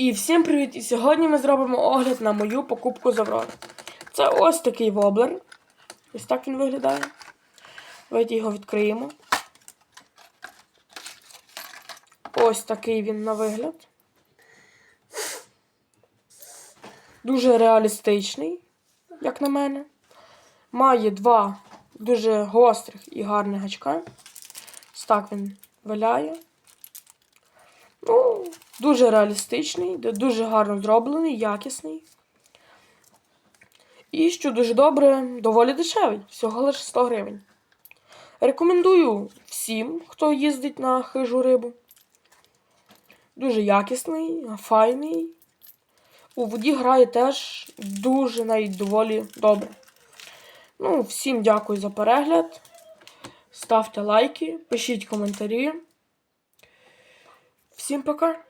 І всім привіт! І сьогодні ми зробимо огляд на мою покупку з Аврори. Це ось такий воблер. Ось так він виглядає. Давайте його відкриємо. Ось такий він на вигляд. Дуже реалістичний, як на мене. Має два дуже гострих і гарних гачка. Ось так він виляє. Ну, дуже реалістичний, дуже гарно зроблений, якісний. І що дуже добре, доволі дешевий, всього лише 100 гривень. Рекомендую всім, хто їздить на хижу рибу. Дуже якісний, файний. У воді грає теж дуже навіть доволі добре. Ну, всім дякую за перегляд. Ставте лайки, пишіть коментарі. Всім пока!